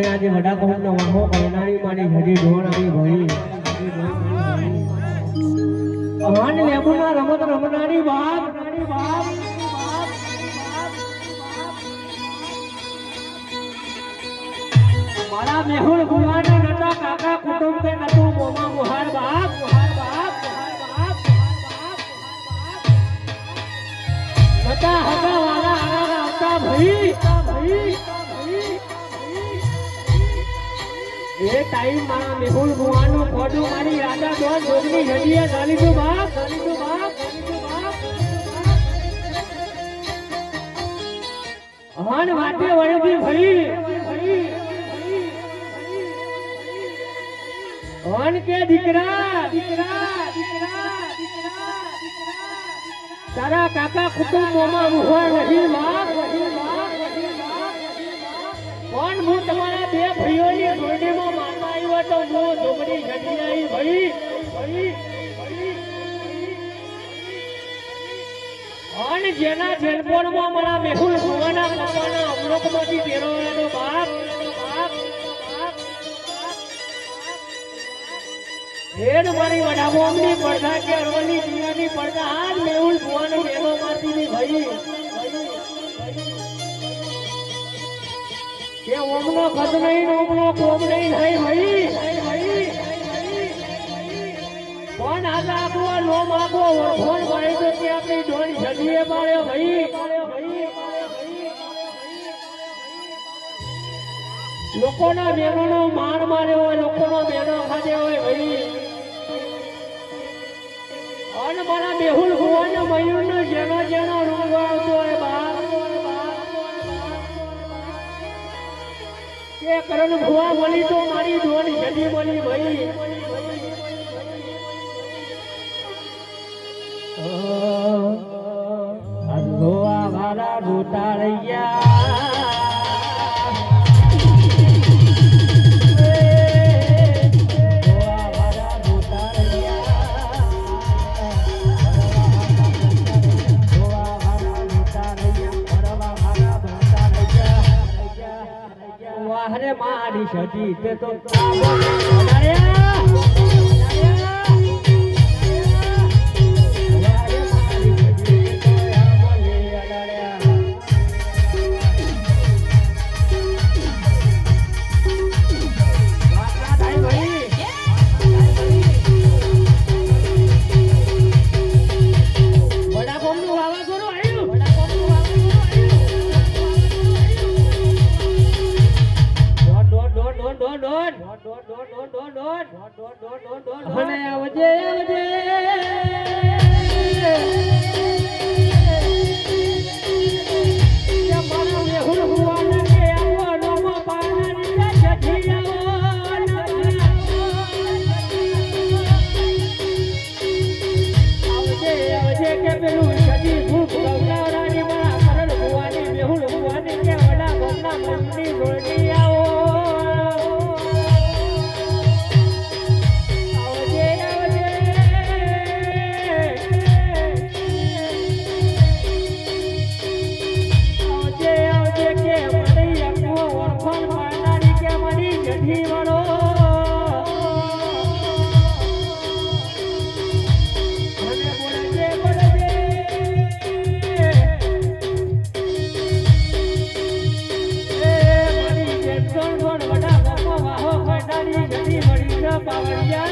અને આજે વડા કોમનો વાહો કૈનારી મારી હરી ઢોળ આવી ભઈ અહાન લેબુના રમત રમનારી વાત. મારા મેહુલ ભુવાને નતા કાકા કુટુંબ કે નતું મોમા મુહાર બાપ. એ ટાઈમ મારા મેહુલ ભુવાનું ખોડું મારી રાજા દોન જોગની ઘડીએ ચાલી તું બાપ. ચાલી તું બાપ દીકરા, તારા કાકા કુટુંબોમાં નહીં નહીં અને જેના જેલપોરમાં મારા મેહુલ ભવાના પપ્પાના અવલોકમાંથી તેરવાનો બાપ. હેડ મારી વડામોમની પડદા કે અરવલ્લી જિલ્લાની પડદા આજ મેહુલ ભુવાનો મેલો ની ભાઈ. કે ઓમનો ખત નહીં ઓમનો કોમ નહીં નહીં, ભાઈ. કોણ આજા આપવા નો ઓળખોણ ભાઈ આપણી ડોળી સદીએ ભાઈ. લોકોના મેળોનો માર માર્યો હોય, લોકોનો બહેનો ખાધ્યો હોય ભાઈ. અને મારા બેહુલ ભુવાને મયુરનો જેનો જેનો રોગ આવતો હોય બાર કે કરણ ભુવા બોલી તો મારી ડોળી જડી બોલી ભાઈ. વાહરે મારી સજી ડોન ડોન ડોન ડોન ડોન ડોન ડોન ડોન ડોન ડોન મને આવજે આવજે પેલું સજી ભૂખ ગવડાવડાની મારા સરળ ભુવાની મેહુલ ભુવાની કે વડા ભોગના મનની ગોળી Oh Yeah.